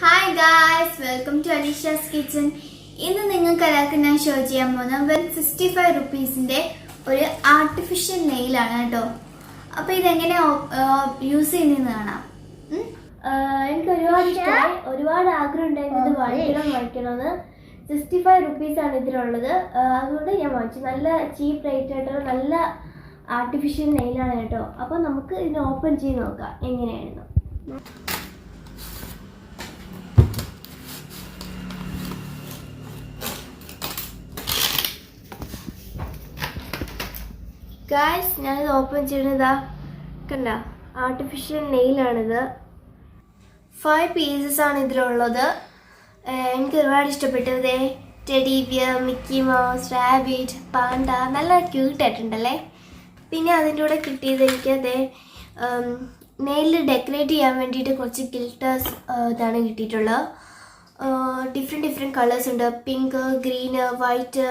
Hi guys welcome to Alisha's kitchen ഇന്ന് നിങ്ങൾക്ക് എല്ലാവർക്കും ഞാൻ ഷോ ചെയ്യാൻ പോകുന്ന വെറും സിക്സ്റ്റി ഫൈവ് റുപ്പീസിന്റെ ഒരു ആർട്ടിഫിഷ്യൽ നെയിലാണ് കേട്ടോ. അപ്പം ഇതെങ്ങനെ യൂസ് ചെയ്യുന്നതെന്ന് കാണാം എനിക്ക് ഒരുപാട് ഇഷ്ടമായി. ഒരുപാട് ആഗ്രഹം ഉണ്ടായിരുന്നു ഇത് വാങ്ങിക്കണം വാങ്ങിക്കണമെന്ന് സിക്സ്റ്റി ഫൈവ് റുപ്പീസ് ആണ് ഇതിലുള്ളത് അതുകൊണ്ട് ഞാൻ വാങ്ങിച്ചു. നല്ല ചീപ്പ് റേറ്റ് ആയിട്ടുള്ള നല്ല ആർട്ടിഫിഷ്യൽ നെയിലാണ് കേട്ടോ. അപ്പോൾ നമുക്ക് ഇതിനെ ഓപ്പൺ ചെയ്ത് നോക്കാം. എങ്ങനെയായിരുന്നു? ഗായ്സ് ഞാനിത് ഓപ്പൺ ചെയ്യണതാ കണ്ട ആർട്ടിഫിഷ്യൽ നെയിലാണിത് ഫൈവ് പീസസ് ആണ് ഇതിലുള്ളത്. എനിക്ക് ഒരുപാട് ഇഷ്ടപ്പെട്ടത്. Teddy bear Mickey Mouse rabbit panda നല്ല ക്യൂട്ട് ആയിട്ടുണ്ടല്ലേ? പിന്നെ അതിന്റെ കൂടെ കിട്ടിയത് എനിക്ക് അതേ നെയിലിൽ ഡെക്കറേറ്റ് ചെയ്യാൻ വേണ്ടിയിട്ട് കുറച്ച് ഗിൽട്ടേഴ്സ് ഇതാണ് കിട്ടിയിട്ടുള്ളത്. ഡിഫറെന്റ് ഡിഫറെന്റ് കളേഴ്സ് ഉണ്ട്. Pink green white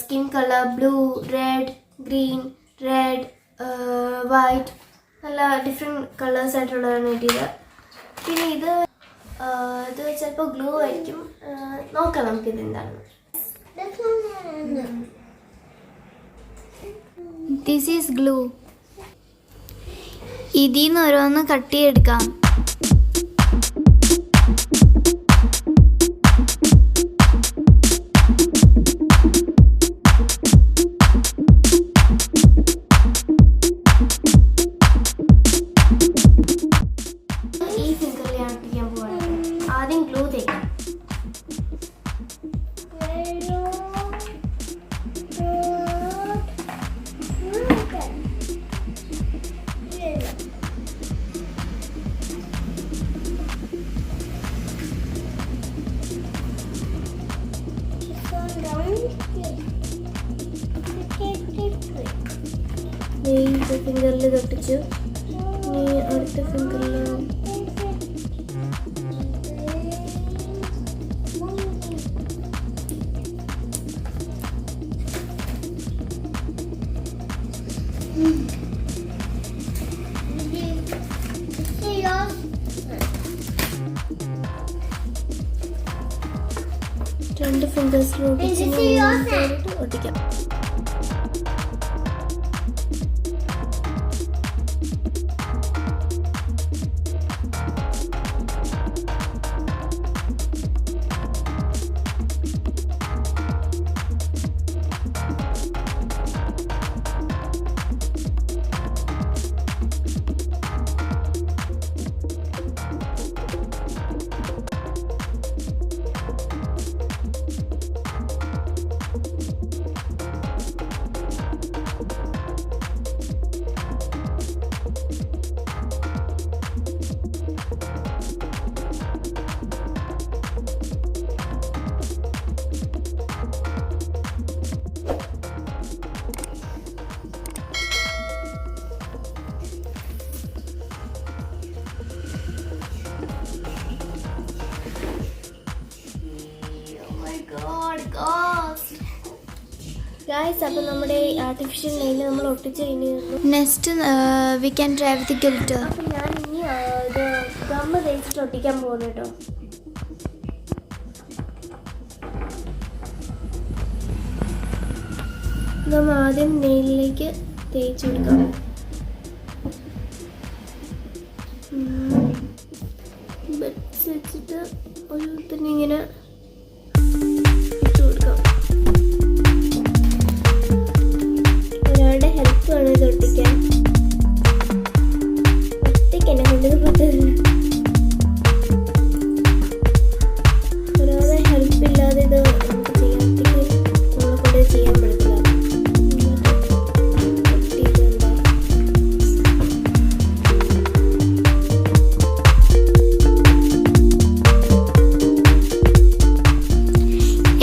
skin colour blue red green red white നല്ല ഡിഫറെന്റ് കളേഴ്സ് ആയിട്ടുള്ളതാണ് കിട്ടിയത്. പിന്നെ ഇത് ഇത് ചിലപ്പോൾ ഗ്ലൂ ആയിരിക്കും. നോക്കാം നമുക്ക് ഇത് എന്താണ്. ദിസ് ഈസ് ഗ്ലൂ ഇതിൽ നിന്ന് ഓരോന്ന് കട്ട് ഈ ഫിംഗറിൽ തൊട്ടിച്ചു ഇനി അടുത്ത ഫിംഗറിൽ രണ്ട് ഫിംഗേഴ്സിലോട്ട് ഒട്ടിക്കാം. ഗായ്സ് അപ്പോൾ നമ്മുടെ ആർട്ടിഫിഷ്യൽ നെയിൽ നമ്മൾ ഒട്ടിച്ച് കഴിഞ്ഞു next we can drive the gilt അപ്പം ഞാൻ ഇനി ഇത് ഗമ്മ തേച്ചിട്ട് ഒട്ടിക്കാൻ പോകുന്നു കേട്ടോ. ഗമ്മ ആദ്യം നെയിലിലേക്ക് തേച്ച് കൊടുക്കാം ഇല്ലാതെ ചെയ്യാൻ.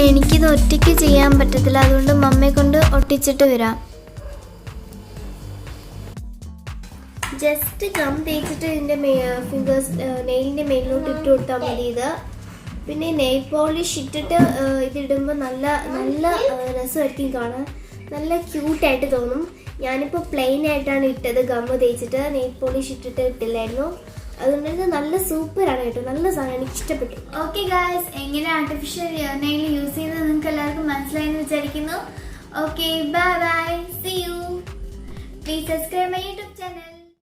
എനിക്കിത് ഒറ്റയ്ക്ക് ചെയ്യാൻ പറ്റത്തില്ല. അതുകൊണ്ട് മമ്മയെ കൊണ്ട് ഒട്ടിച്ചിട്ട് വരാം. ജസ്റ്റ് ഗം തേച്ചിട്ട് ഇതിന്റെ ഫിംഗേഴ്സ് നെയിലിന്റെ മേലിലോട്ട് ഇട്ട് കൊടുത്താൽ മതി ഇത്. പിന്നെ നെയിൽ പോളിഷ് ഇട്ടിട്ട് ഇതിടുമ്പോൾ നല്ല നല്ല രസമായിരിക്കും കാണാൻ. നല്ല ക്യൂട്ടായിട്ട് തോന്നും. ഞാനിപ്പോൾ പ്ലെയിൻ ആയിട്ടാണ് ഇട്ടത്. ഗമ്മ തേച്ചിട്ട് നെയിൽ പോളിഷ് ഇട്ടിട്ട് ഇട്ടില്ലായിരുന്നു. അതുകൊണ്ട് ഇത് നല്ല സൂപ്പറാണ് കേട്ടോ. നല്ല സാധനം. എനിക്ക് ഇഷ്ടപ്പെട്ടു. ഓക്കെ ഗായ്സ് എങ്ങനെ ആർട്ടിഫിഷ്യൽ നെയിൽ യൂസ് ചെയ്യുന്നത് നിങ്ങൾക്ക് എല്ലാവർക്കും മനസ്സിലായെന്ന് വിചാരിക്കുന്നു. Okay bye bye see you